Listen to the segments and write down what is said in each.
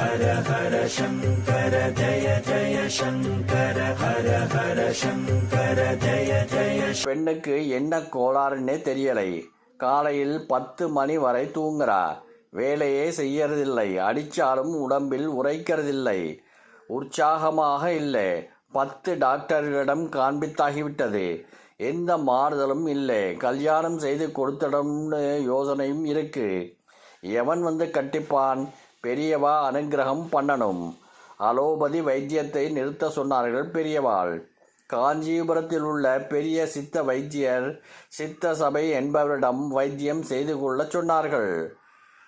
ஹர ஹர சங்கர ஜய ஜய சங்கர ஹர ஹர சங்கர ஜய ஜய பெண்ணுக்கு என்ன கோளாறுன்னே தெரியலை. காலையில் பத்து மணி வரை தூங்குறா. வேலையே செய்யறதில்லை. அடிச்சாலும் உடம்பில் உரைக்கிறதில்லை. உற்சாகமாக இல்லை. பத்து டாக்டர்களிடம் காண்பித்தாகிவிட்டது. எந்த மாறுதலும் இல்லை. கல்யாணம் செய்து கொடுத்திடம்னு யோசனையும் இருக்கு. எவன் வந்து கட்டிப்பான்? பெரியவா அனுக்கிரகம் பண்ணணும். அலோபதி வைத்தியத்தை நிறுத்த சொன்னார்கள் பெரியவாள். காஞ்சிபுரத்தில் உள்ள பெரிய சித்த வைத்தியர் சித்த சபை என்பவரிடம் வைத்தியம் செய்து கொள்ளச் சொன்னார்கள்.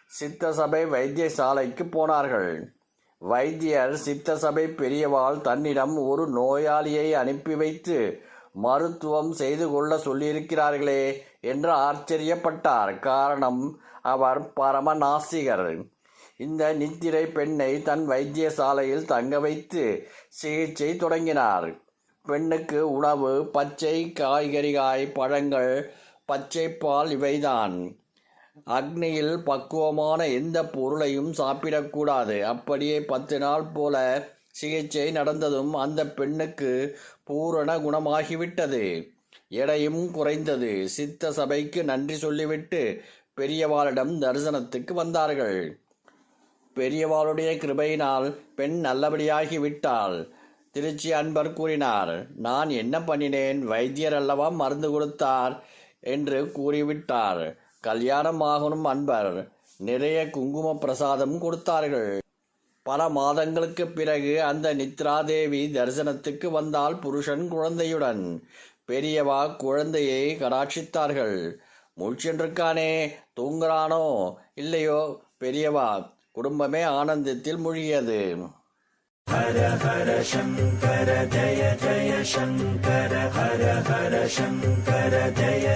சித்த சபை வைத்தியசாலைக்கு போனார்கள். வைத்தியர் சித்த சபை பெரியவாள் தன்னிடம் ஒரு நோயாளியை அனுப்பி வைத்து மருத்துவம் செய்து கொள்ள சொல்லியிருக்கிறார்களே என்று ஆச்சரியப்பட்டார். காரணம் அவர் பரம இந்த நித்திரை பெண்ணை தன் வைத்தியசாலையில் தங்க வைத்து சிகிச்சை தொடங்கினார். பெண்ணுக்கு உணவு பச்சை காய்கறிகாய் பழங்கள் பச்சை பால் இவைதான். அக்னியில் பக்குவமான எந்த பொருளையும் சாப்பிடக்கூடாது. அப்படியே பத்து நாள் போல சிகிச்சை நடந்ததும் அந்த பெண்ணுக்கு பூரண குணமாகிவிட்டது. எடையும் குறைந்தது. சித்த சபைக்கு நன்றி சொல்லிவிட்டு பெரியவாளிடம் தரிசனத்துக்கு வந்தார்கள். பெரியவாளுடைய கிருபையினால் பெண் நல்லபடியாகி விட்டாள் திருச்சி அன்பர் கூறினார் நான் என்ன பண்ணினேன்? வைத்தியர் அல்லவா மருந்து கொடுத்தார்? என்று கூறிவிட்டார். கல்யாணம் ஆகணும் அன்பர் நிறைய குங்கும பிரசாதம் கொடுத்தார்கள். பல மாதங்களுக்கு பிறகு அந்த நித்ராதேவி தரிசனத்துக்கு வந்தால் புருஷன் குழந்தையுடன். பெரியவா குழந்தையை கடாட்சித்தார்கள். முழிச்சென்றிருக்கானே தூங்குறானோ இல்லையோ? பெரியவா குடும்பமே ஆனந்தத்தில் மூழ்கியது. ஹர ஹர சங்கர ஜய ஜய சங்கர ஹர ஹர சங்கர ஜய